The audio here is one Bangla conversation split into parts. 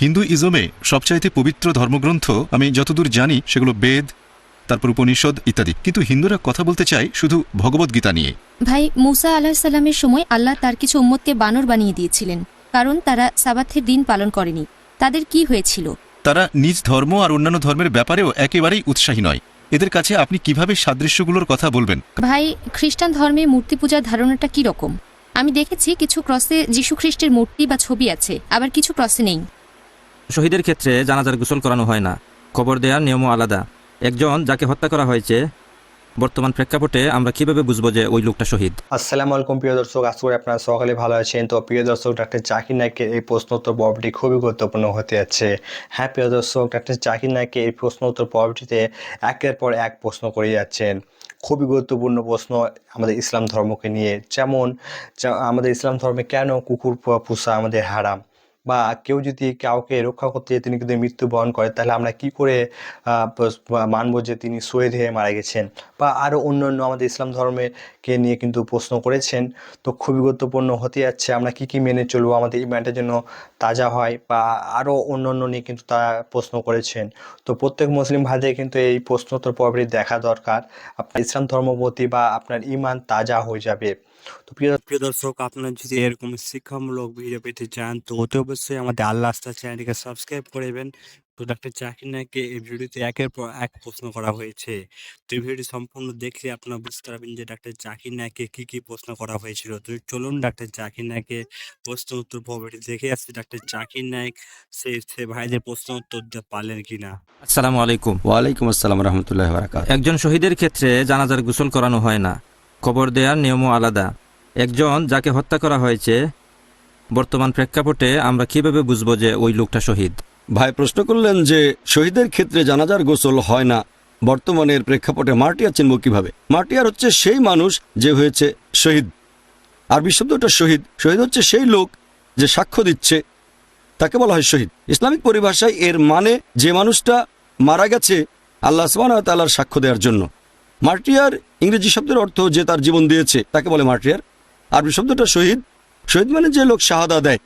হিন্দু ইজমে সবচাইতে পবিত্র ধর্মগ্রন্থ আমি যতদূর জানি সেগুলো বেদ তারপর উপনিষদ ইত্যাদি। কিন্তু হিন্দুরা কথা বলতে চায় শুধু ভগবদ্গীতা নিয়ে। ভাই মুসা আলাহ সাল্লামের সময় আল্লাহ তার কিছু উম্মতকে বানর বানিয়ে দিয়েছিলেন কারণ তারা সাবাথের দিন পালন করেনি। তাদের কি হয়েছিল? তারা নিজ ধর্ম আর অন্যান্য ধর্মের ব্যাপারেও একেবারেই উৎসাহী নয়। এদের কাছে আপনি কীভাবে সাদৃশ্যগুলোর কথা বলবেন? ভাই খ্রিস্টান ধর্মে মূর্তি পূজার ধারণাটা কি রকম? আমি দেখেছি কিছু ক্রসে যীশু খ্রিস্টের মূর্তি বা ছবি আছে আবার কিছু ক্রসে নেই। শহীদের ক্ষেত্রে জানাজার গোসল করানো হয় না। খবর দেওয়ার নিয়মও আলাদা। একজন যাকে হত্যা করা হয়েছে, বর্তমান প্রেক্ষাপটে আমরা কীভাবে বুঝব যে ওই লোকটা শহীদ? আসসালামু আলাইকুম, প্রিয় দর্শক। আশা করি আপনারা সকালে ভালো আছেন। তো প্রিয় দর্শক, ডাক্তার জাকির নায়কের এই প্রশ্নোত্তর পর্বটি খুবই গুরুত্বপূর্ণ হতে যাচ্ছে। হ্যাঁ প্রিয় দর্শক, ডাক্তার জাকির নায়কের এই প্রশ্নোত্তর পর্বটিতে একের পর এক প্রশ্ন করে যাচ্ছেন। খুবই গুরুত্বপূর্ণ প্রশ্ন আমাদের ইসলাম ধর্মকে নিয়ে। যেমন আমাদের ইসলাম ধর্মে কেন কুকুর পোষা আমাদের হারাম? বা কেউ যদি কাউকে রক্ষা করতে তিনি কিন্তু মৃত্যুবরণ করে, তাহলে আমরা কি করে মানব যে তিনি শহীদ হয়ে মারা গেছেন? বা আরও অন্য অন্য আমাদের ইসলাম ধর্মের কে নিয়ে কিন্তু প্রশ্ন করেছেন। তো খুবই গুরুত্বপূর্ণ হতে যাচ্ছে, আমরা কি কি মেনে চলবো, আমাদের এই ইমানটা জন্য তাজা হয়, বা আরও অন্য অন্য নিয়ে কিন্তু তারা প্রশ্ন করেছেন। তো প্রত্যেক মুসলিম ভাইদের কিন্তু এই প্রশ্নোত্তর পর্বটি দেখা দরকার। আপনার ইসলাম ধর্মপ্রতি বা আপনার ইমান তাজা হয়ে যাবে। তো প্রিয় প্রিয় দর্শক আপনারা যদি এরকম শিক্ষামূলক ভিডিও পেতে চান তো অতি অবশ্যই আমাদের আল্লাহ আস্থা চ্যানেলটিকে সাবস্ক্রাইব করবেন তো ডাক্তার জাকির নায়ককে এই ভিডিওতে একের পর এক প্রশ্ন করা হয়েছে। তো এই ভিডিওটি সম্পূর্ণ দেখলে আপনারা বুঝতে পারবেন যে ডাক্তার জাকির নায়ককে কি কি প্রশ্ন করা হয়েছিল। তো চলুন ডাক্তার জাকির নায়কের প্রশ্ন উত্তর পর্বটি দেখে আসছি ডাক্তার জাকির নায়ক সে সে ভাইদের প্রশ্ন উত্তর দিতে পারলেন কিনা। আসসালামু আলাইকুম। ওয়ালাইকুম আসসালাম রহমতুল্লাহ বারাকাত একজন শহীদের ক্ষেত্রে জানাজার গোসল করানো হয় না। খবর দেওয়ার নিয়মও আলাদা। একজন যাকে হত্যা করা হয়েছে, বর্তমান প্রেক্ষাপটে আমরা কীভাবে বুঝব যে ওই লোকটা শহীদ? ভাই প্রশ্ন করলেন যে শহীদের ক্ষেত্রে জানাজার গোসল হয় না। বর্তমানের প্রেক্ষাপটে মার্টিয়ার চিনব কীভাবে? মার্টিয়ার হচ্ছে সেই মানুষ যে হয়েছে শহীদ। আরবি শব্দটা শহীদ। শহীদ হচ্ছে সেই লোক যে সাক্ষ্য দিচ্ছে। তাকে বলা হয় শহীদ। ইসলামিক পরিভাষায় এর মানে যে মানুষটা মারা গেছে, আল্লাহ তাল্লার সাক্ষ্য দেওয়ার জন্য। মার্টিয়ার ইংরেজি শব্দের অর্থ যে তার জীবন দিয়েছে, তাকে বলে মার্টিয়ার। আরবি শব্দটা শহীদ। শহীদ মানে যে লোক শাহাদা দেয়।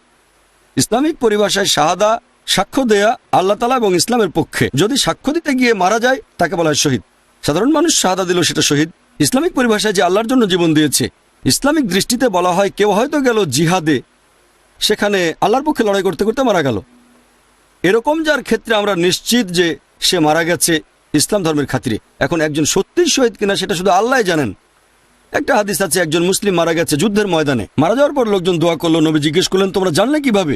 ইসলামিক পরিভাষায় শাহাদা, সাক্ষ্য দেয়া আল্লাহ তালা এবং ইসলামের পক্ষে। যদি সাক্ষ্য দিতে গিয়ে মারা যায়, তাকে বলা হয় শহীদ। সাধারণ মানুষ শাহাদা দিল সেটা শহীদ। ইসলামিক পরিভাষায় যে আল্লাহর জন্য জীবন দিয়েছে, ইসলামিক দৃষ্টিতে বলা হয় কেউ হয়তো গেল জিহাদে। সেখানে আল্লাহর পক্ষে লড়াই করতে করতে মারা গেল। এরকম যার ক্ষেত্রে আমরা নিশ্চিত যে সে মারা গেছে ইসলাম ধর্মের খাতিরে। এখন একজন সত্যিই শহীদ কিনা সেটা শুধু আল্লাহ জানেন। একটা হাদিস আছে, একজন মুসলিম মারা গেছে যুদ্ধের ময়দানে। মারা যাওয়ার পর লোকজন দোয়া করল, নবী জিজ্ঞেস করলেন, তোমরা জানলে কীভাবে?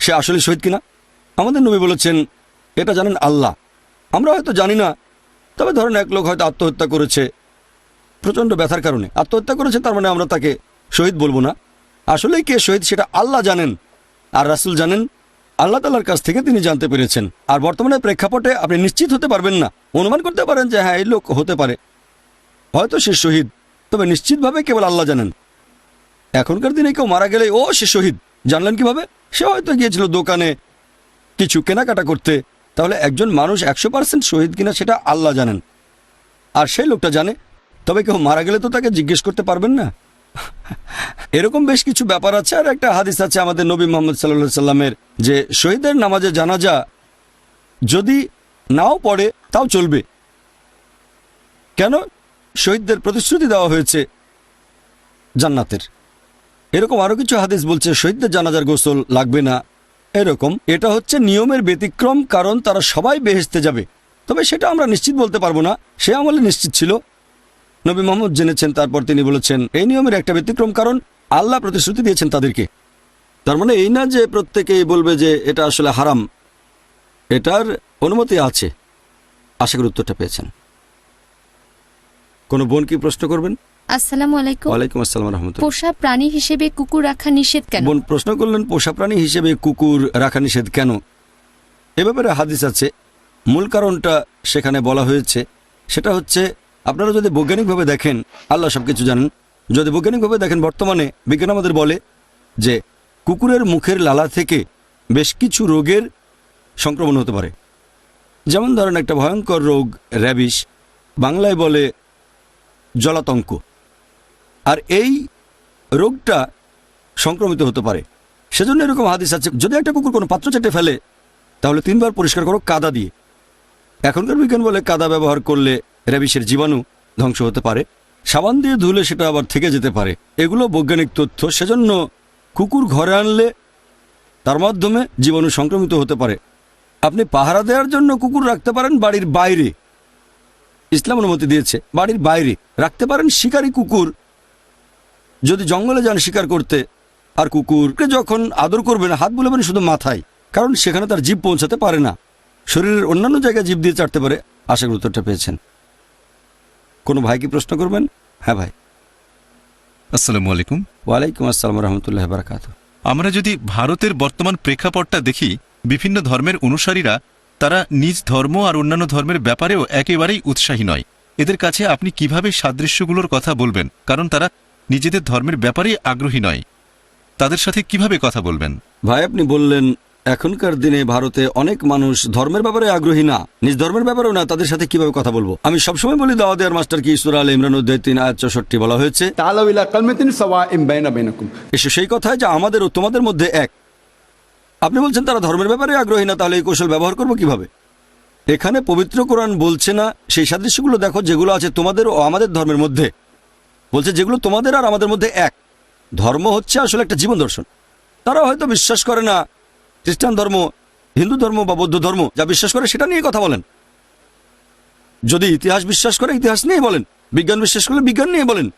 সে আসলে শহীদ কিনা? আমাদের নবী বলেছেন, এটা জানেন আল্লাহ। আমরা হয়তো জানি না, তবে ধরেন এক লোক হয়তো আত্মহত্যা করেছে, প্রচণ্ড ব্যথার কারণে। আত্মহত্যা করেছে, তার মানে আমরা তাকে শহীদ বলব না। আসলে কে শহীদ সেটা আল্লাহ জানেন, আর রাসুল জানেন আল্লাহ তালার কাছ থেকে তিনি জানতে পেরেছেন। আর বর্তমানে প্রেক্ষাপটে আপনি নিশ্চিত হতে পারবেন না। অনুমান করতে পারেন যে হ্যাঁ এই লোক হতে পারে। হয়তো সে শহীদ। তবে নিশ্চিতভাবে কেবল আল্লাহ জানেন। এখনকার দিনে কেউ মারা গেলে ও, সে শহীদ। জানলেন কীভাবে? সে হয়তো গিয়েছিল দোকানে কিছু কেনাকাটা করতে। তাহলে একজন মানুষ একশো পার্সেন্ট শহীদ কিনা সেটা আল্লাহ জানেন। আর সেই লোকটা জানে। তবে কেউ মারা গেলে তো তাকে জিজ্ঞেস করতে পারবেন না। এরকম বেশ কিছু ব্যাপার আছে আর একটা হাদিস আছে আমাদের নবী মোহাম্মদ সাল্লা সাল্লামের যে শহীদের নামাজে জানাজা যদি নাও পড়ে, তাও চলবে। কেন? শহীদদের প্রতিশ্রুতি দেওয়া হয়েছে জান্নাতের। এরকম আরও কিছু হাদিস বলছে, শহীদদের জানাজার গোসল লাগবে না। এরকম। এটা হচ্ছে নিয়মের ব্যতিক্রম, কারণ তারা সবাই বেহেস্তে যাবে। তবে সেটা আমরা নিশ্চিত বলতে পারব না। সে আমলে নিশ্চিত ছিল। নবী মোহাম্মদ জেনেছেন তারপর তিনি বলেছেন এই নিয়মের একটা ব্যতিক্রম কারণ আল্লাহ প্রতিশ্রুতি দিয়েছেন তাদেরকে। তার মানে এই না যে প্রত্যেকেই বলবে যে এটা আসলে হারাম এটার অনুমতি আছে। আশা করি উত্তরটা পেয়েছেন। কোনো বোন কি প্রশ্ন করবেন? আসসালামু আলাইকুম। ওয়ালাইকুম আসসালাম রহমতুল্লাহ। পোষা প্রাণী হিসেবে কুকুর রাখা নিষেধ কেন? বোন প্রশ্ন করলেন পোষা প্রাণী হিসেবে কুকুর রাখা নিষেধ কেন? এ ব্যাপারে হাদিস আছে। মূল কারণটা সেখানে বলা হয়েছে সেটা হচ্ছে আপনারা যদি বৈজ্ঞানিকভাবে দেখেন, আল্লাহ সব কিছু জানেন, যদি বৈজ্ঞানিকভাবে দেখেন, বর্তমানে বিজ্ঞান আমাদের বলে যে কুকুরের মুখের লালা থেকে বেশ কিছু রোগের সংক্রমণ হতে পারে। যেমন ধরেন একটা ভয়ঙ্কর রোগ র্যাবিস বাংলায় বলে জলাতঙ্ক। আর এই রোগটা সংক্রমিত হতে পারে। সেজন্য এরকম হাদিস আছে, যদি একটা কুকুর কোনো পাত্র চেটে ফেলে, তাহলে তিনবার পরিষ্কার করো কাদা দিয়ে। এখনকার বিজ্ঞান বলে কাদা ব্যবহার করলে র্যাবিসের জীবাণু ধ্বংস হতে পারে। সাবান দিয়ে ধুলে সেটা আবার থেকে যেতে পারে। এগুলো বৈজ্ঞানিক তথ্য। সেজন্য কুকুর ঘরে আনলে তার মাধ্যমে জীবাণু সংক্রমিত হতে পারে। আপনি পাহারা দেওয়ার জন্য কুকুর রাখতে পারেন বাড়ির বাইরে। ইসলাম অনুমতি দিয়েছে, বাড়ির বাইরে রাখতে পারেন শিকারী কুকুর। যদি জঙ্গলে যান শিকার করতে, আর কুকুরকে যখন আদর করবেন, হাত বুলাবেন শুধু মাথায়, কারণ সেখানে তার জীব পৌঁছাতে পারে না। শরীরের অন্যান্য জায়গায় জীব দিয়ে চাটতে পারে, আশা উত্তরটা পেয়েছেন। কোনো ভাই কি প্রশ্ন করবেন? হ্যাঁ ভাই। আসসালামু আলাইকুম। ওয়ালাইকুম আসসালাম রহমতুল্লাহ বারকাত আমরা যদি ভারতের বর্তমান প্রেক্ষাপটটা দেখি বিভিন্ন ধর্মের অনুসারীরা তারা নিজ ধর্ম আর অন্যান্য ধর্মের ব্যাপারেও একেবারেই উৎসাহী নয়। এদের কাছে আপনি কীভাবে সাদৃশ্যগুলোর কথা বলবেন? কারণ তারা নিজেদের ধর্মের ব্যাপারেই আগ্রহী নয়। তাদের সাথে কীভাবে কথা বলবেন? ভাই আপনি বললেন এখনকার দিনে ভারতে অনেক মানুষ ধর্মের ব্যাপারে আগ্রহী না। নিজ ধর্মের ব্যাপারেও না তাদের সাথে কীভাবে কথা বলব? আমি সবসময় বলি দাওয়া দেওয়ার মাস্টার কি? ইসুর আল ইমরান উদ্দিন তিন চৌষট্টি বলা হয়েছে। এসে সেই কথায় যে আমাদের তোমাদের মধ্যে এক। আপনি বলছেন তারা ধর্মের ব্যাপারে আগ্রহী না তাহলে এই কৌশল ব্যবহার করব কীভাবে? এখানে পবিত্র কোরআন বলছে না সেই সাদৃশ্যগুলো দেখো যেগুলো আছে তোমাদের ও আমাদের ধর্মের মধ্যে। বলছে যেগুলো তোমাদের আর আমাদের মধ্যে এক। ধর্ম হচ্ছে আসলে একটা জীবন দর্শন। তারা হয়তো বিশ্বাস করে না খ্রিস্টান ধর্ম, হিন্দু ধর্ম বা বৌদ্ধ ধর্ম যা বিশ্বাস করে সেটা নিয়ে কথা বলেন। যদি ইতিহাস বিশ্বাস করে, ইতিহাস নিয়ে বলেন। বিজ্ঞান বিশ্বাস করলে বিজ্ঞান নিয়ে বলেন।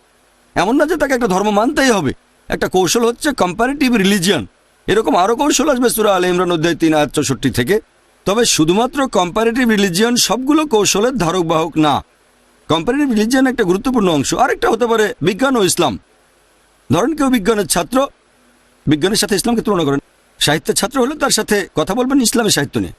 এমন না যে তাকে একটা ধর্ম মানতেই হবে। একটা কৌশল হচ্ছে কম্পারেটিভ রিলিজিয়ান এরকম আরও কৌশল আসবে সুরা আল ইমরান অধ্যায় তিন, আয়াত চৌষট্টি থেকে। তবে শুধুমাত্র কম্পারেটিভ রিলিজিয়ান সবগুলো কৌশলের ধারক বাহক না। কম্পারেটিভ রিলিজিয়ান একটা গুরুত্বপূর্ণ অংশ। আরেকটা হতে পারে বিজ্ঞান ও ইসলাম। ধরেন কেউ বিজ্ঞানের ছাত্র, বিজ্ঞানের সাথে ইসলামকে তুলনা করেন। সাহিত্যের ছাত্র হলে তার সাথে কথা বলবেন ইসলামের সাহিত্য নিয়ে।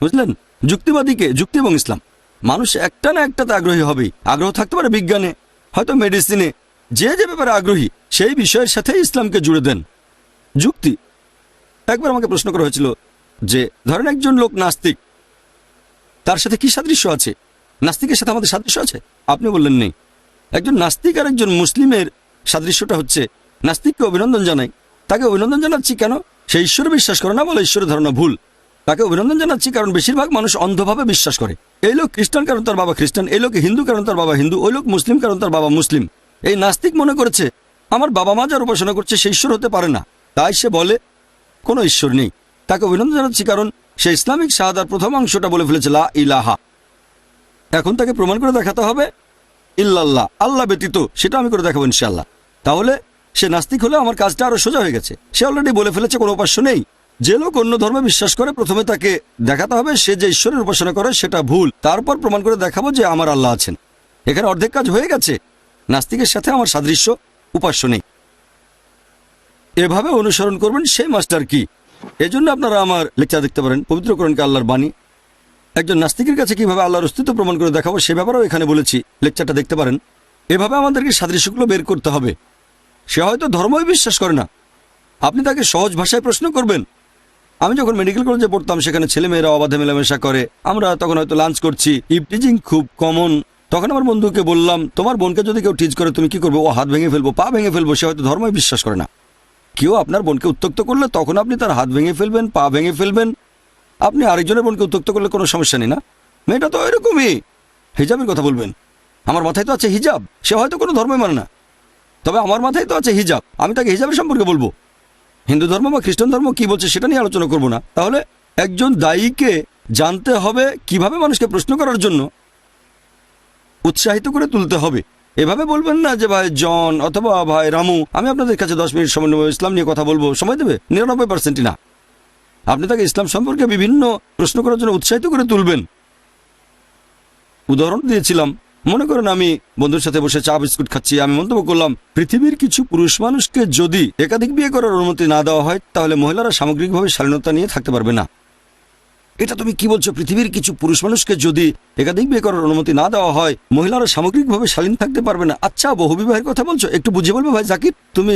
বুঝলেন? যুক্তিবাদীকে যুক্তি এবং ইসলাম। মানুষ একটা না একটাতে আগ্রহী হবেই। আগ্রহ থাকতে পারে বিজ্ঞানে, হয়তো মেডিসিনে। যে যে ব্যাপারে আগ্রহী, সেই বিষয়ের সাথে ইসলামকে জুড়ে দেন। যুক্তি। একবার আমাকে প্রশ্ন করা হয়েছিল যে, ধরেন একজন লোক নাস্তিক, তার সাথে কি সাদৃশ্য আছে? নাস্তিকের সাথে আমাদের সাদৃশ্য আছে? আপনি বললেন নেই। একজন নাস্তিক আর একজন মুসলিমের সাদৃশ্যটা হচ্ছে, নাস্তিককে অভিনন্দন জানাই। তাকে অভিনন্দন জানাচ্ছি কেন? সে ঈশ্বরে বিশ্বাস করে না বলে ঈশ্বরের ধারণা ভুল। তাকে অভিনন্দন জানাচ্ছি, কারণ বেশিরভাগ মানুষ অন্ধভাবে বিশ্বাস করে। এই লোক খ্রিস্টান, কারণ তার বাবা খ্রিস্টান। এই লোক হিন্দু, কারণ তার বাবা হিন্দু। ওই লোক মুসলিম, কারণ তার বাবা মুসলিম। এই নাস্তিক মনে করেছে, আমার বাবা মা যার উপাসনা করছে সে ঈশ্বর হতে পারে না। তাই সে বলে, কোনো ঈশ্বর নেই। তাকে অভিনন্দন জানাচ্ছি, কারণ সে ইসলামিক শাহাদার প্রথম অংশটা বলে ফেলেছে, লা ইলাহা। এখন তাকে প্রমাণ করে দেখাতে হবে, ইল্লাল্লাহ, আল্লাহ ব্যতীত সেটা আমি করে দেখাবো ইনশাল্লাহ তাহলে সে নাস্তিক হলে আমার কাজটা আরও সোজা হয়ে গেছে। সে অলরেডি বলে ফেলেছে, কোনো উপাস্য নেই। যে লোক অন্য ধর্মে বিশ্বাস করে, প্রথমে তাকে দেখাতে হবে সে যে ঈশ্বরের উপাসনা করে, সেটা ভুল। তারপর প্রমাণ করে দেখাবো যে আমার আল্লাহ আছেন। এখানে অর্ধেক কাজ হয়ে গেছে। নাস্তিকের সাথে আমার সাদৃশ্য, উপাস্য নেই। এভাবে অনুসরণ করবেন সেই মাস্টার কি? এজন্য আপনারা আমার লেকচার দেখতে পারেন। পবিত্র কোরআনকে আল্লাহর বাণী। একজন নাস্তিকের কাছে কীভাবে আল্লাহর অস্তিত্ব প্রমাণ করে দেখাবো, সে ব্যাপারেও এখানে বলেছি। লেকচারটা দেখতে পারেন। এভাবে আমাদেরকে সাদৃশ্যগুলো বের করতে হবে। সে হয়তো ধর্মই বিশ্বাস করে না। আপনি তাকে সহজ ভাষায় প্রশ্ন করবেন। আমি যখন মেডিকেল কলেজে পড়তাম, সেখানে ছেলেমেয়েরা অবাধে মেলামেশা করে। আমরা তখন হয়তো লাঞ্চ করছি। ইপটিজিং খুব কমন তখন আমার বন্ধুকে বললাম, তোমার বোনকে যদি কেউ টিজ করে, তুমি কি করবে? ও হাত ভেঙে ফেলব, পা ভেঙে ফেলব, সে হয়তো ধর্মই বিশ্বাস করে না। কেউ আপনার বোনকে উত্তক্ত করলে তখন আপনি তার হাত ভেঙে ফেলবেন, পা ভেঙে ফেলবেন। আপনি আরেকজনের বোনকে উত্তক্ত করলে কোনো সমস্যা নেই না? মেয়েটা তো এরকমই। হিজাবের কথা বলবেন। আমার মাথায় তো আছে হিজাব। সে হয়তো কোনো ধর্মই মানে না। তবে আমার মাথায় তো আছে হিজাব। আমি তাকে হিজাবের সম্পর্কে বলব। হিন্দু ধর্ম বা খ্রিস্টান ধর্ম কি বলছে সেটা নিয়ে আলোচনা করব না। তাহলে একজন দায়ীকে জানতে হবে কীভাবে মানুষকে প্রশ্ন করার জন্য উৎসাহিত করে তুলতে হবে। এভাবে বলবেন না যে, ভাই, জন অথবা ভাই, রামু, আমি আপনাদের কাছে দশ মিনিট সময় নেব, ইসলাম নিয়ে কথা বলব, সময় দেবে? নিরানব্বই পার্সেন্টই না। আপনি তাকে ইসলাম সম্পর্কে বিভিন্ন প্রশ্ন করার জন্য উৎসাহিত করে তুলবেন। উদাহরণ দিয়েছিলাম। মনে করেন আমি বন্ধুর সাথে বসে চা, বিস্কুট খাচ্ছি, আমি মন্তব্য করলাম, পৃথিবীর কিছু পুরুষ মানুষকে যদি একাধিক বিয়ে করার অনুমতি না দেওয়া হয়, তাহলে মহিলারা সামগ্রিকভাবে স্বাধীনতা নিয়ে থাকতে পারবে না। এটা তুমি কি বলছো? পৃথিবীর কিছু পুরুষ মানুষকে যদি একাধিক বিয়ে করার অনুমতি না দেওয়া হয়, মহিলারা সামগ্রিকভাবে শালীন থাকতে পারবে না? আচ্ছা বহুবিবাহের কথা বলছো? একটু বুঝিয়ে বলবে ভাই জাকির, তুমি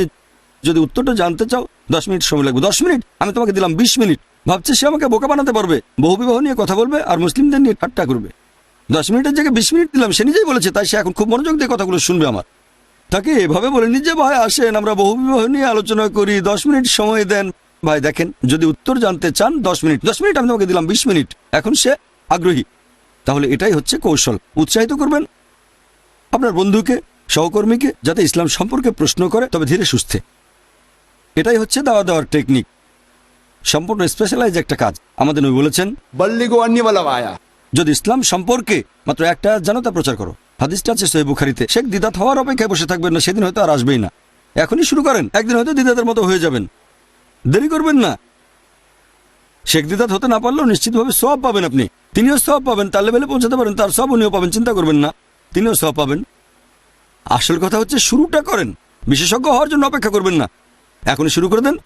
যদি উত্তরটা জানতে চাও, দশ মিনিট সময় লাগবে। দশ মিনিট? আমি তোমাকে দিলাম বিশ মিনিট। ভাবছে সে আমাকে বোকা বানাতে পারবে। বহুবিবাহ নিয়ে কথা বলবে আর মুসলিমদের নিয়ে ঠাট্টা করবে। দশ মিনিটের জায়গায় বিশ মিনিট দিলাম, সে নিজেই বলেছে, তাই সে এখন খুব মনোযোগ দিয়ে কথাগুলো শুনবে আমার। তাকে এভাবে বলে, নিজে ভাই আসেন, আমরা বহু বিবাহ নিয়ে আলোচনা করি, দশ মিনিট সময় দেন। ভাই, দেখেন, যদি উত্তর জানতে চান, দশ মিনিট দশ মিনিট আমি তোমাকে দিলাম, বিশ মিনিট, এখন সে আগ্রহী। তাহলে এটাই হচ্ছে কৌশল। উৎসাহিত করবেন আপনার বন্ধুকে, সহকর্মীকে, যাতে ইসলাম সম্পর্কে প্রশ্ন করে, তবে ধীরে সুস্থে। এটাই হচ্ছে দাওয়া দেওয়ার টেকনিক সম্পূর্ণ স্পেশালাইজ একটা কাজ। আমাদের নবী বলেছেন, বল্লিগো অন্যবালা আয়া যদি ইসলাম সম্পর্কে মাত্র একটা জানতা প্রচার করো। হাদিসটা আছে সহি বুখারিতে। শেখ দিদাত হওয়ার অপেক্ষায় বসে থাকবেন না, সেদিন হয়তো আর আসবেই না। এখনই শুরু করেন, একদিন হয়তো দিদাতের মতো হয়ে যাবেন। দেরি করবেন না। শেখ দিদাত হতে না পারলেও নিশ্চিতভাবে সব পাবেন আপনি। তিনিও সব পাবেন, তার লেভেলে পৌঁছাতে পারেন, তার সব উনিও পাবেন, চিন্তা করবেন না। তিনিও সব পাবেন। আসল কথা হচ্ছে শুরুটা করেন। বিশেষজ্ঞ হওয়ার জন্য অপেক্ষা করবেন না। এখনই শুরু করে দেন।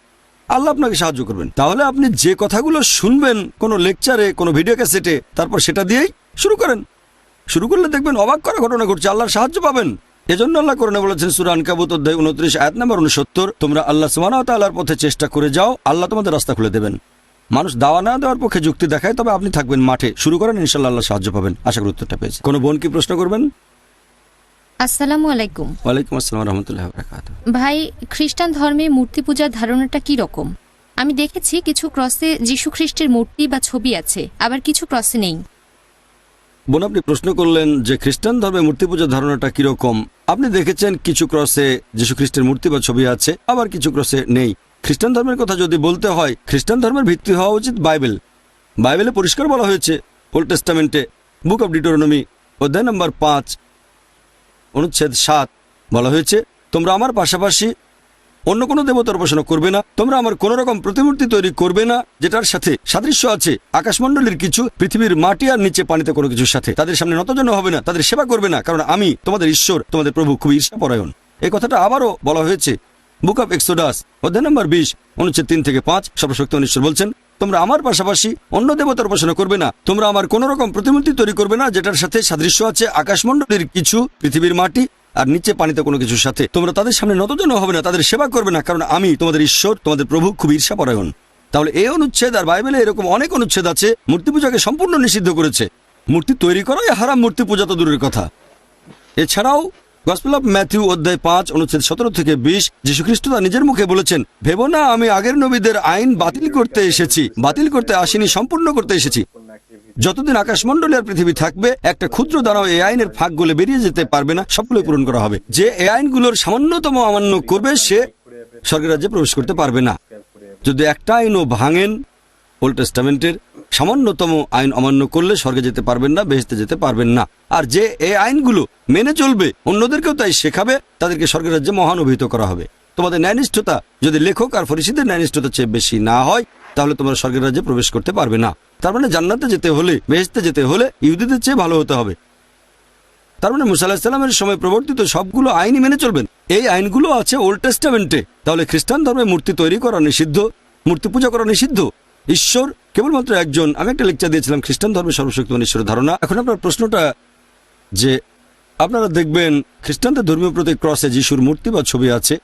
আল্লাহ আপনাকে সাহায্য করবেন। তাহলে আপনি যে কথাগুলো শুনবেন, কোনো লেকচারে কোনো ভিডিও ক্যাসেটে তারপর সেটা দিয়েই শুরু করেন। শুরু করলে দেখবেন অবাক করা ঘটনা ঘটছে, আল্লাহর সাহায্য পাবেন। এজন্য আল্লাহ করণে বলেছেন সুরান কাবুত অধ্যায় উনত্রিশ, আয়াত নাম্বার উনসত্তর, তোমরা আল্লাহ সুমানা তাল্লাহর পথে চেষ্টা করে যাও, আল্লাহ তোমাদের রাস্তা খুলে দেবেন। মানুষ দাওয়া না দেওয়ার পক্ষে যুক্তি দেখায়, তবে আপনি থাকবেন মাঠে। শুরু করেন ইনশাল্লাহ সাহায্য পাবেন। আশা করি উত্তরটা পেয়েছে কোনো বোন কি প্রশ্ন করবেন? আসসালামু আলাইকুম। ওয়ালাইকুম আসসালাম রহমতুল্লাহ বরাকাত ভাই খ্রিস্টান ধর্মে মূর্তি পূজার ধারণাটা কি রকম? আমি দেখেছি কিছু ক্রসে যীশু খ্রিস্টের মূর্তি বা ছবি আছে আবার কিছু ক্রসে নেই। বোন আপনি প্রশ্ন করলেন যে খ্রিস্টান ধর্মে মূর্তি পূজার ধারণাটা কীরকম আপনি দেখেছেন কিছু ক্রসে যীশু খ্রিস্টের মূর্তি বা ছবি আছে আবার কিছু ক্রসে নেই। খ্রিস্টান ধর্মের কথা যদি বলতে হয় খ্রিস্টান ধর্মের ভিত্তি হওয়া উচিত বাইবেল। বাইবেলে পরিষ্কার বলা হয়েছে ওল্ড টেস্টামেন্টে বুক অব ডিটোরনমি অধ্যায় নম্বর পাঁচ অনুচ্ছেদ সাত বলা হয়েছে, তোমরা আমার পাশাপাশি অন্য কোনো দেবতার উপাসনা করবে না। তোমরা আমার কোন রকম প্রতিমূর্তি তৈরি করবে না, যেটার সাথে সাদৃশ্য আছে। আকাশমণ্ডলীর কিছু, পৃথিবীর মাটি আর নিচে পানিতে কোনো কিছুর সাথে। তাদের সামনে নতজন হবে না, তাদের সেবা করবে না, কারণ আমি তোমাদের ঈশ্বর, তোমাদের প্রভু, খুবই ঈর্ষাপরায়ণ। এই কথাটা আবারও বলা হয়েছে, বুক অফ এক্সোডাস অধ্যায় নম্বর বিশ, অনুচ্ছেদ তিন থেকে পাঁচ, সর্বশক্তি ঈশ্বর বলছেন তোমরা আমার পাশাপাশি অন্য দেবতার উপাসনা করবে না। তোমরা আমার কোন রকম প্রতিমূর্তি তৈরি করবে না, যেটার সাথে সাদৃশ্য আছে, আকাশমণ্ডলীর কিছু, পৃথিবীর মাটি, আর নিচে পানিতে কোনো কিছুর সাথে। তোমরা তাদের সামনে নতজন হবে না, তাদের সেবা করবে না, কারণ আমি তোমাদের ঈশ্বর, তোমাদের প্রভু খুব ঈর্ষাপরায়ণ। তাহলে এই অনুচ্ছেদ আর বাইবেলে এরকম অনেক অনুচ্ছেদ আছে, মূর্তি পূজাকে সম্পূর্ণ নিষিদ্ধ করেছে। মূর্তি তৈরি করাই হারাম, মূর্তি পূজা তো দূরের কথা। এছাড়াও গসপেল অফ ম্যাথিউ অধ্যায় পাঁচ, অনুচ্ছেদ সতেরো থেকে বিশ যীশুখ্রিস্ট তার নিজের মুখে বলেছেন, ভেবো না, আমি আগের নবীদের আইন বাতিল করতে এসেছি, বাতিল করতে আসিনি, সম্পূর্ণ করতে এসেছি। যতদিন আকাশমণ্ডলী আর পৃথিবী থাকবে, একটা ক্ষুদ্র দানাও এই আইনের ফাঁকগুলো বেরিয়ে যেতে পারবে না সবগুলো পূরণ করা হবে। যে এই আইনগুলোর সামান্যতম অমান্য করবে, সে স্বর্গের রাজ্যে প্রবেশ করতে পারবে না। যদি একটা আইনও ভাঙেন ওল্ড টেস্টামেন্টের সামান্যতম আইন অমান্য করলে স্বর্গে যেতে পারবেন না, বেহেস্তে যেতে পারবেন না। আর যে এই আইনগুলো মেনে চলবে, অন্যদেরকেও তাই শেখাবে, তাদেরকে স্বর্গের রাজ্যে মহান অভিহিত করা হবে। তোমাদের ন্যায়নিষ্ঠতা, যদি লেখক আর ফরিসিদের ন্যায়নিষ্ঠতা চেয়ে বেশি না হয়, তাহলে তোমরা স্বর্গের রাজ্যে প্রবেশ করতে পারবে না। তার মানে জান্নাতে যেতে হলে, বেহেস্তে যেতে হলে ইহুদিদের চেয়ে ভালো হতে হবে। তার মানে মুসা আলাহিসাল্লামের সময় প্রবর্তিত সবগুলো আইনই মেনে চলবেন। এই আইনগুলো আছে ওল্ড টেস্টামেন্টে তাহলে খ্রিস্টান ধর্মে মূর্তি তৈরি করা নিষিদ্ধ, মূর্তি পূজা করা নিষিদ্ধ? ঈশ্বর কেবলমাত্র একজন। আমি একটা লেকচার দিয়েছিলাম, খ্রিস্টান ধর্মের সর্বশক্তিমান ঈশ্বরের ধারণা। এখন আপনার প্রশ্নটা যে, আপনারা দেখবেন খ্রিস্টানদের ধর্মীয় প্রতি ক্রসে যিশুর মূর্তি বা ছবি আছে,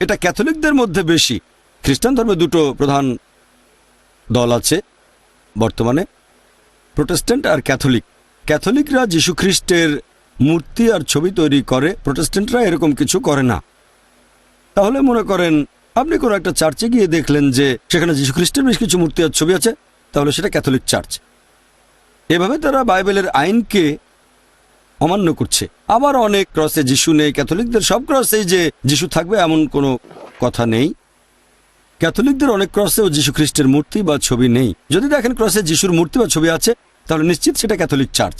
এটা ক্যাথলিকদের মধ্যে বেশি। খ্রিস্টান ধর্মে দুটো প্রধান দল আছে বর্তমানে, প্রোটেস্ট্যান্ট আর ক্যাথলিক। ক্যাথলিকরা যীশু খ্রিস্টের মূর্তি আর ছবি তৈরি করে, প্রোটেস্ট্যান্টরা এরকম কিছু করে না। তাহলে মনে করেন আপনি কোনো একটা চার্চে গিয়ে দেখলেন যে সেখানে যীশু খ্রিস্টের বেশ কিছু মূর্তি আর ছবি আছে, তাহলে সেটা ক্যাথলিক চার্চ এভাবে তারা বাইবেলের আইনকে অমান্য করছে। আবার অনেক ক্রসে যিশু নেই, ক্যাথলিকদের সব ক্রসেই যে যিশু থাকবে এমন কোনো কথা নেই। ক্যাথলিকদের অনেক ক্রসেও যীশু খ্রিস্টের মূর্তি বা ছবি নেই। যদি দেখেন ক্রসে যিশুর মূর্তি বা ছবি আছে, তাহলে নিশ্চিত সেটা ক্যাথলিক চার্চ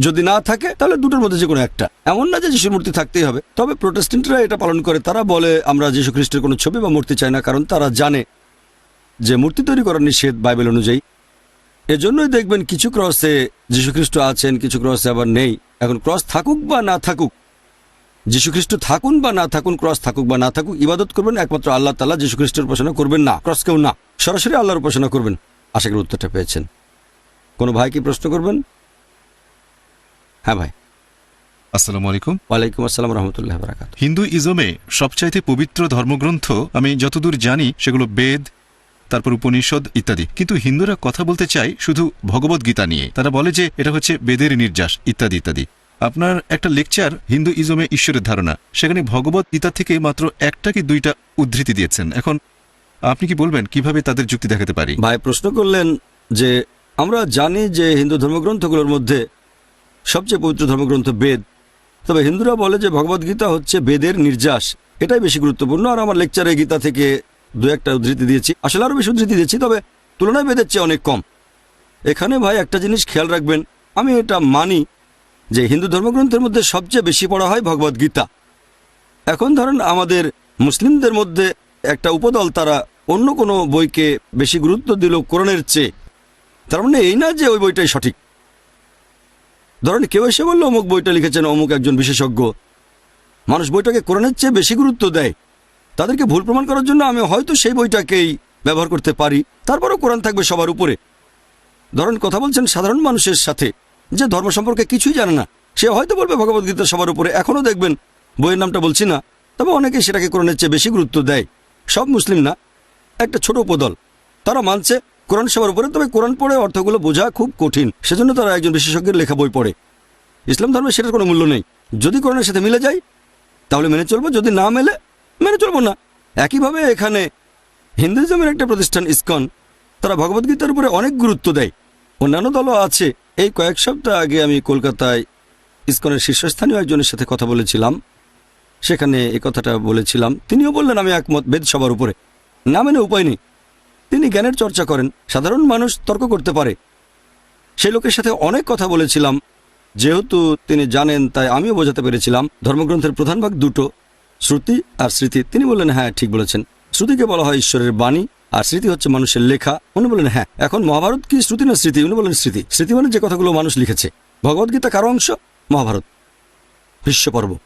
যদি না থাকে, তাহলে দুটোর মধ্যে যে কোনো একটা। এমন না যে যিশুর মূর্তি থাকতেই হবে। তবে প্রোটেস্টেন্টরা এটা পালন করে। তারা বলে, আমরা যীশু খ্রিস্টের কোনো ছবি বা মূর্তি চাই না, কারণ তারা জানে যে মূর্তি তৈরি করার নিষেধ বাইবেল অনুযায়ী। এজন্যই দেখবেন কিছু ক্রসে যীশুখ্রিস্ট আছেন, কিছু ক্রসে আবার নেই। এখন ক্রস থাকুক বা না থাকুক, যীশুখ্রিস্ট থাকুন বা না থাকুন, ক্রস থাকুক বা না থাকুক, ইবাদত করবেন একমাত্র আল্লাহ তালা যীশুখ্রিস্টের উপাসনা করবেন না। ক্রস কেউ না, সরাসরি আল্লাহর উপাসনা করবেন। আশা করি উত্তরটা পেয়েছেন। কোনো ভাই কি প্রশ্ন করবেন? হ্যাঁ ভাই। আসসালামু আলাইকুম। ওয়ালাইকুম আসসালাম রহমতুল্লাহ বারাকাত। হিন্দু ইজমে সবচাইতে পবিত্র ধর্মগ্রন্থ আমি যতদূর জানি সেগুলো বেদ তারপর উপনিষদ ইত্যাদি। কিন্তু হিন্দুরা কথা বলতে চায় শুধু ভগবত গীতা নিয়ে। তারা বলে যে এটা হচ্ছে বেদের নির্যাস ইত্যাদি ইত্যাদি। আপনার একটা লেকচার হিন্দু ইজমে ঈশ্বরের ধারণা। সেখানে ভগবত গীতা থেকে মাত্র একটা কি দুইটা উদ্ধৃতি দিয়েছেন। এখন আপনি কি বলবেন কীভাবে তাদের যুক্তি দেখাতে পারি? ভাই প্রশ্ন করলেন যে আমরা জানি যে হিন্দু ধর্মগ্রন্থগুলোর মধ্যে সবচেয়ে পবিত্র ধর্মগ্রন্থ বেদ। তবে হিন্দুরা বলে যে ভগবদ্গীতা হচ্ছে বেদের নির্যাস। এটাই বেশি গুরুত্বপূর্ণ। আর আমার লেকচারে গীতা থেকে দু একটা উদ্ধৃতি দিয়েছি। আসলে আরও বেশি উদ্ধৃতি দিয়েছি, তবে তুলনায় বেদের চেয়ে অনেক কম। এখানে ভাই একটা জিনিস খেয়াল রাখবেন, আমি এটা মানি যে হিন্দু ধর্মগ্রন্থের মধ্যে সবচেয়ে বেশি পড়া হয় ভগবদ্গীতা এখন ধরেন আমাদের মুসলিমদের মধ্যে একটা উপদল, তারা অন্য কোনো বইকে বেশি গুরুত্ব দিল কোরআনের চেয়ে। তার মানে এই না যে ওই বইটাই সঠিক। ধরেন কেউ এসে বলল, অমুক বইটা লিখেছেন, অমুক একজন বিশেষজ্ঞ। মানুষ বইটাকে কোরআনের চেয়ে বেশি গুরুত্ব দেয়। তাদেরকে ভুল প্রমাণ করার জন্য আমি হয়তো সেই বইটাকেই ব্যবহার করতে পারি। তারপরেও কোরআন থাকবে সবার উপরে। ধরেন কথা বলছেন সাধারণ মানুষের সাথে, যে ধর্ম সম্পর্কে কিছুই জানে না। সে হয়তো বলবে ভগবদ্গীতা সবার উপরে। এখনও দেখবেন, বইয়ের নামটা বলছি না, তবে অনেকে সেটাকে কোরআনের চেয়ে বেশি গুরুত্ব দেয়। সব মুসলিম না, একটা ছোট উপদল। তারা মানছে কোরআন সবার উপরে, তবে কোরআন পড়ে অর্থগুলো বোঝা খুব কঠিন। সেজন্য তারা একজন বিশেষজ্ঞের লেখা বই পড়ে। ইসলাম ধর্মে সেটার কোনো মূল্য নেই। যদি কোরআনের সাথে মিলে যায়, তাহলে মেনে চলবো। যদি না মেলে, মেনে চলবো না। একইভাবে এখানে হিন্দুইজমের একটা প্রতিষ্ঠান, ইসকন, তারা ভগবদ্গীতার উপরে অনেক গুরুত্ব দেয়। অন্যান্য দলও আছে। এই কয়েক সপ্তাহ আগে আমি কলকাতায় ইসকনের শীর্ষস্থানীয় একজনের সাথে কথা বলেছিলাম। সেখানে এ কথাটা বলেছিলাম। তিনিও বললেন, আমি একমত বেদ সবার উপরে। না মেনে উপায় নেই। তিনি জ্ঞানের চর্চা করেন। সাধারণ মানুষ তর্ক করতে পারে। সেই লোকের সাথে অনেক কথা বলেছিলাম। যেহেতু তিনি জানেন, তাই আমিও বোঝাতে পেরেছিলাম। ধর্মগ্রন্থের প্রধান ভাগ দুটো, শ্রুতি আর স্মৃতি। তিনি বললেন হ্যাঁ ঠিক বলেছেন। শ্রুতিকে বলা হয় ঈশ্বরের বাণী, আর স্মৃতি হচ্ছে মানুষের লেখা। উনি বললেন হ্যাঁ এখন মহাভারত কি শ্রুতি না স্মৃতি? উনি বলেন স্মৃতি। স্মৃতি মানে যে কথাগুলো মানুষ লিখেছে। ভগবদ্গীতা কারও অংশ? মহাভারত। বিশ্বপর্ব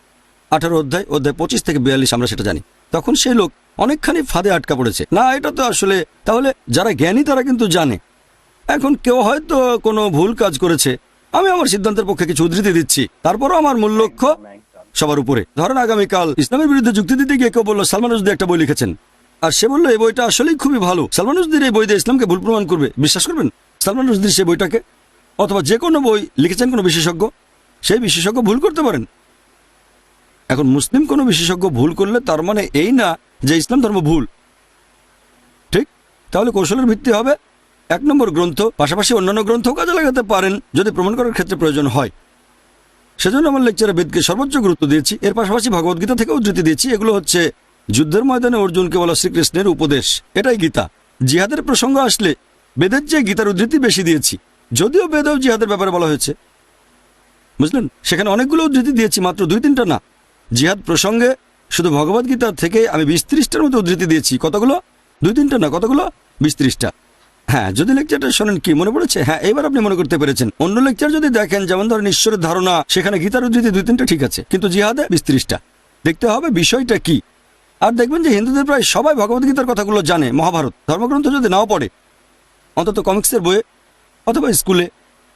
আঠারো অধ্যায় অধ্যায় পঁচিশ থেকে বিয়াল্লিশ আমরা সেটা জানি। তখন সেই লোক অনেকখানি ফাঁদে আটকা পড়েছে। না, এটা তো আসলে, তাহলে যারা জ্ঞানী তারা কিন্তু জানে। এখন কেউ হয়তো কোনো ভুল কাজ করেছে। আমি আমার সিদ্ধান্তের পক্ষে কিছু উদ্ধৃতি দিচ্ছি। তারপরও আমার মূল লক্ষ্য সবার উপরে। ধরেন আগামীকাল ইসলামের বিরুদ্ধে যুক্তি দিতে গিয়ে কেউ বলল, সালমান রুজদি একটা বই লিখেছেন। আর সে বলল, এই বইটা আসলেই খুবই ভালো। সালমান রুজদির এই বই দিয়ে ইসলামকে ভুল প্রমাণ করবে। বিশ্বাস করবেন? সালমান রুজদির সেই বইটাকে? অথবা যে কোনো বই লিখেছেন কোনো বিশেষজ্ঞ? সেই বিশেষজ্ঞ ভুল করতে পারেন? এখন মুসলিম কোনো বিশেষজ্ঞ ভুল করলে তার মানে এই না যে ইসলাম ধর্ম ভুল। ঠিক? তাহলে কৌশলের ভিত্তি হবে এক নম্বর গ্রন্থ, পাশাপাশি অন্যান্য গ্রন্থও কাজে লাগাতে পারেন যদি প্রমাণ করার ক্ষেত্রে প্রয়োজন হয়। সেজন্য আমার লেকচারে বেদকে সর্বোচ্চ গুরুত্ব দিয়েছি, এর পাশাপাশি ভগবদ্গীতা থেকে উদ্ধৃতি দিয়েছি। এগুলো হচ্ছে যুদ্ধের ময়দানে অর্জুনকে বলা শ্রীকৃষ্ণের উপদেশ। এটাই গীতা। জিহাদের প্রসঙ্গ আসলে বেদের চেয়ে গীতার উদ্ধৃতি বেশি দিয়েছি। যদিও বেদেও জিহাদের ব্যাপারে বলা হয়েছে। বুঝলেন? সেখানে অনেকগুলো উদ্ধৃতি দিয়েছি, মাত্র দুই তিনটা না। জিহাদ প্রসঙ্গে শুধু ভগবদ্গীতা থেকে আমি বিশ ত্রিশটার মতো উদ্ধৃতি দিয়েছি। কতগুলো? দুই তিনটা না, কতগুলো? বিশ ত্রিশটা। হ্যাঁ যদি লেকচারটা শোনেন, কি মনে পড়েছে? হ্যাঁ এবার আপনি মনে করতে পেরেছেন। অন্য লেকচার যদি দেখেন, যেমন ধরেন ঈশ্বরের ধারণা, সেখানে গীতার উদ্ধৃতি দুই তিনটা ঠিক আছে, কিন্তু জিহাদে বিশ ত্রিশটা। দেখতে হবে বিষয়টা কি। আর দেখবেন যে হিন্দুদের প্রায় সবাই ভগবদ্গীতার কথাগুলো জানে, মহাভারত। ধর্মগ্রন্থ যদি নাও পড়ে, অন্তত কমিক্সের বইয়ে, অথবা স্কুলে,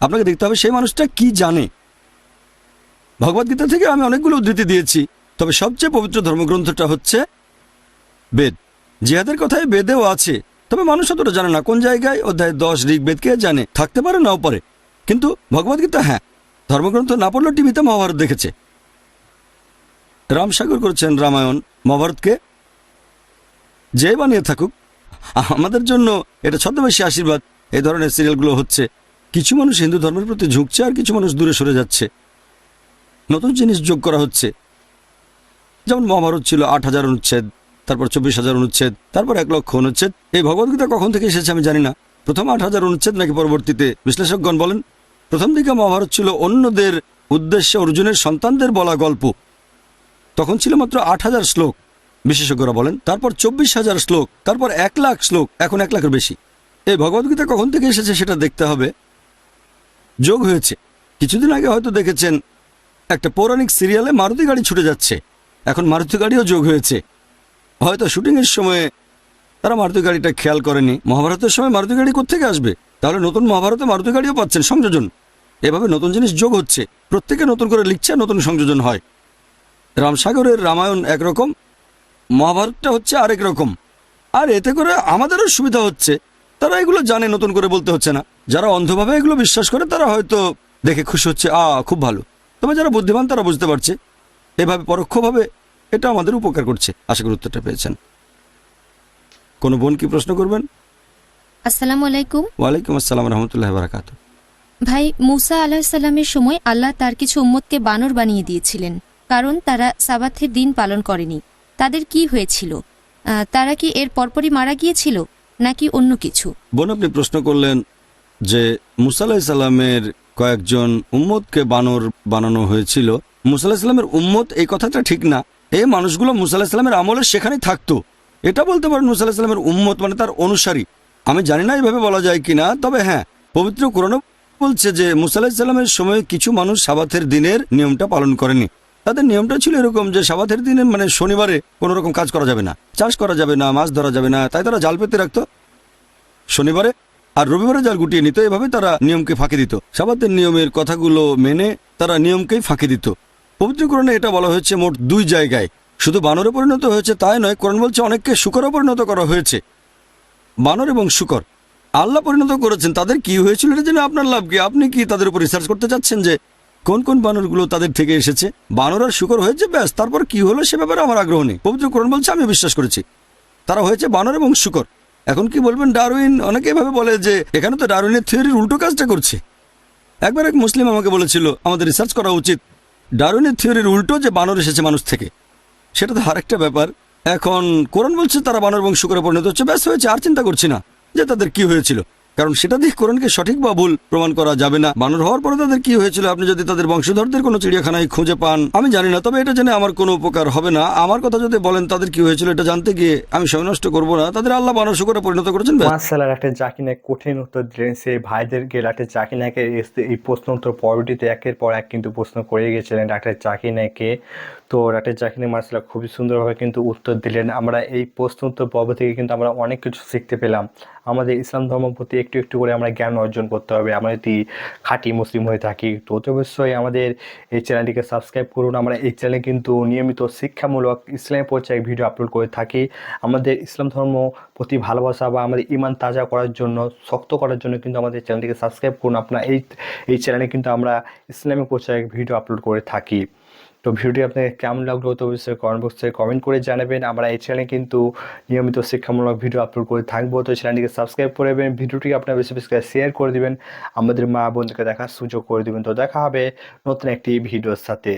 আপনাকে দেখতে হবে সেই মানুষটা কি জানে। ভগবদ্গীতা থেকে আমি অনেকগুলো উদ্ধৃতি দিয়েছি। তবে সবচেয়ে পবিত্র ধর্মগ্রন্থটা হচ্ছে বেদ। জিহাদের কথায় বেদেও আছে, তবে মানুষ অতটা জানে না কোন জায়গায় অধ্যায় দশ ঋগ্বেদকে জানে, থাকতে পারে নাও পারে কিন্তু ভগবদ্গীতা হ্যাঁ ধর্মগ্রন্থ না পড়লেও টিভিতে মহাভারত দেখেছে। রামসাগর করেছেন রামায়ণ মহাভারতকে যে বানিয়ে থাকুক, আমাদের জন্য এটা ছদ্মবেশী আশীর্বাদ এই ধরনের সিরিয়ালগুলো হচ্ছে। কিছু মানুষ হিন্দু ধর্মের প্রতি ঝুঁকছে আর কিছু মানুষ দূরে সরে যাচ্ছে। নতুন জিনিস যোগ করা হচ্ছে। যেমন মহাভারত ছিল আট হাজার অনুচ্ছেদ, তারপর চব্বিশ হাজার অনুচ্ছেদ, তারপর এক লক্ষ অনুচ্ছেদ। এই ভগবদ্গীতা কখন থেকে এসেছে আমি জানি না। প্রথম আট হাজার অনুচ্ছেদ নাকি পরবর্তীতে বিশ্লেষকগণ বলেন, প্রথম দিকে মহাভারত ছিল অন্যদের উদ্দেশ্যে অর্জুনের সন্তানদের বলা গল্প। তখন ছিল মাত্র আট হাজার শ্লোক, বিশেষজ্ঞরা বলেন। তারপর চব্বিশ হাজার শ্লোক, তারপর এক লাখ শ্লোক, এখন এক লাখের বেশি। এই ভগবদ্গীতা কখন থেকে এসেছে সেটা দেখতে হবে। যোগ হয়েছে। কিছুদিন আগে হয়তো দেখেছেন, একটা পৌরাণিক সিরিয়ালে মারুতি গাড়ি ছুটে যাচ্ছে। এখন মারুতি গাড়িও যোগ হয়েছে। হয়তো শুটিংয়ের সময়ে তারা মারুতি গাড়িটা খেয়াল করেনি। মহাভারতের সময় মারুতি গাড়ি কোথেকে আসবে? তাহলে নতুন মহাভারতে মারুতি গাড়িও পাচ্ছেন সংযোজন। এভাবে নতুন জিনিস যোগ হচ্ছে। প্রত্যেকে নতুন করে লিখছে, নতুন সংযোজন হয়। রামসাগরের রামায়ণ একরকম, মহাভারতটা হচ্ছে আরেক রকম। আর এতে করে আমাদেরও সুবিধা হচ্ছে। তারা এগুলো জানে, নতুন করে বলতে হচ্ছে না। যারা অন্ধভাবে এগুলো বিশ্বাস করে, তারা হয়তো দেখে খুশি হচ্ছে আ খুব ভালো। তবে যারা বুদ্ধিমান, তারা বুঝতে পারছে। এভাবে পরোক্ষভাবে এটা আমাদের উপকার করছে। আশা করি উত্তরটা পেয়েছেন। কোনো বোন কি প্রশ্ন করবেন? আসসালামু আলাইকুম। ওয়ালাইকুম আসসালাম রহমতুল্লাহ বারাকাত। ভাই মুসা আলাহিসাল্লামের সময় আল্লাহ তার কিছু উম্মতকে বানর বানিয়ে দিয়েছিলেন কারণ তারা সাবাথের দিন পালন করেনি। তাদের কি হয়েছিল? তারা কি এর পরপরই মারা গিয়েছিল নাকি অন্য কিছু? বোন আপনি প্রশ্ন করলেন যে মুসা আলাহিসাল্লামের কয়েকজন উম্মতকে বানর বানানো হয়েছিল। মুসা আলাহিসাল্লামের উম্মত এই কথাটা ঠিক না। এই মানুষগুলো মুসা আলাহিসাল্লামের আমলে সেখানেই থাকতো। এটা বলতে পারেন মুসা আলাহিসাল্লামের উম্মত মানে তার অনুসারী। আমি জানি না এইভাবে বলা যায় কিনা, তবে হ্যাঁ পবিত্র কোরআনও বলছে যে মুসা আলাহিসাল্লামের সময় কিছু মানুষ সাবাথের দিনের নিয়মটা পালন করেনি। তাদের নিয়মটা ছিল এরকম যে সাবাথের দিনে মানে শনিবারে কোনো রকম কাজ করা যাবে না, চাষ করা যাবে না, মাছ ধরা যাবে না, তাই তারা জাল পেতে রাখতো। শনিবারে আর রবিবারে জাল গুটিয়ে নিত, এভাবে তারা নিয়মকে ফাঁকি দিত। সাবাতের নিয়মের কথাগুলো মেনে তারা নিয়মকেই ফাঁকি দিত। পবিত্রকরণে এটা বলা হয়েছে মোট দুই জায়গায়। শুধু বানরে পরিণত হয়েছে তাই নয়, কোরআন বলছে অনেককে শুকরে পরিণত করা হয়েছে। বানর এবং শুকর, আল্লাহ পরিণত করেছেন, তাদের কি হয়েছিল এটা জেনে আপনার লাভ কি? আপনি কি তাদের উপর রিসার্চ করতে চাচ্ছেন যে কোন কোন বানরগুলো তাদের থেকে এসেছে? বানর আর শুকর হয়েছে, ব্যাস, তারপর কি হলো সে ব্যাপারে আমার আগ্রহ নেই। পবিত্র কোরআন বলছে, আমি বিশ্বাস করেছি। তারা হয়েছে বানর এবং শুকর। এখন কি বলবেন, ডারউইন অনেকে এভাবে বলে যে এখানে তো ডারউইনের থিওরির উল্টো কাজটা করছে। একবার এক মুসলিম আমাকে বলেছিল, আমাদের রিসার্চ করা উচিত ডারউইনের থিওরির উল্টো যে বানর এসেছে মানুষ থেকে, সেটা তো আরেকটা ব্যাপার। এখন কোরআন বলছে তারা বানর বংশ করে পরিণত হচ্ছে ব্যস্ত হয়েছে, আর চিন্তা করছি না যে তাদের কি হয়েছিল। কারণ সেটা দিয়ে কোরআনকে সঠিক বা ভুল প্রমাণ করা যাবে না। বানর হওয়ার পরে তাদের কি হয়েছিল? আপনি যদি তাদের বংশধরদের কোনো চিড়িয়াখানায় খুঁজে পান, আমি জানি না, তবে এটা জেনে আমার কোনো উপকার হবে না। আমার কথা যদি বলেন, তাদের কি হয়েছিল এটা জানতে গিয়ে আমি সময় নষ্ট করব না। তাদের আল্লাহ বানর শুকরে পরিণত করেছেন। মার্শাল্লাহ একটা জাকিনাক কঠিন উত্তর দিলেন সেই ভাইদেরকে ডাক্তার জাকিনাকের এই প্রশ্ন উত্তর পর্বটিতে একের পর এক কিন্তু প্রশ্ন করে গেছিলেন ডাক্তার জাকিনাকে তো ডাক্তার জাকিনাক মার্শাল্লাহ খুবই সুন্দরভাবে কিন্তু উত্তর দিলেন। আমরা এই প্রশ্ন উত্তর পর্ব থেকে কিন্তু আমরা অনেক কিছু শিখতে পেলাম। আমাদের ইসলাম ধর্ম প্রতি একটু একটু করে আমরা জ্ঞান অর্জন করতে হবে। আমরা যদি খাঁটি মুসলিম হয়ে থাকি, তো অতি অবশ্যই আমাদের এই চ্যানেলটিকে সাবস্ক্রাইব করুন। আমরা এই চ্যানেলে কিন্তু নিয়মিত শিক্ষামূলক ইসলামের পর্যায়ে ভিডিও আপলোড করে থাকি। আমাদের ইসলাম ধর্ম প্রতি ভালোবাসা বা আমাদের ইমান তাজা করার জন্য, শক্ত করার জন্য কিন্তু আমাদের চ্যানেলটিকে সাবস্ক্রাইব করুন। আপনার এই এই চ্যানেলে কিন্তু আমরা ইসলামিক পর্যায়ে ভিডিও আপলোড করে থাকি। তো ভিডিওটি আপনাকে কেমন লাগল তো অবশ্যই কমেন্ট বক্সে কমেন্ট করে জানাবেন। আমরা এই চ্যানেলে কিন্তু নিয়মিত শিক্ষামূলক ভিডিও আপলোড করে থাকব। তো চ্যানেলটিকে সাবস্ক্রাইব করে দেবেন ভিডিওটি আপনার বেশি বেশি শেয়ার করে দেবেন। আমাদের মা বন্ধুকে দেখার সুযোগ করে দেবেন। তো দেখা হবে নতুন একটি ভিডিওর সাথে।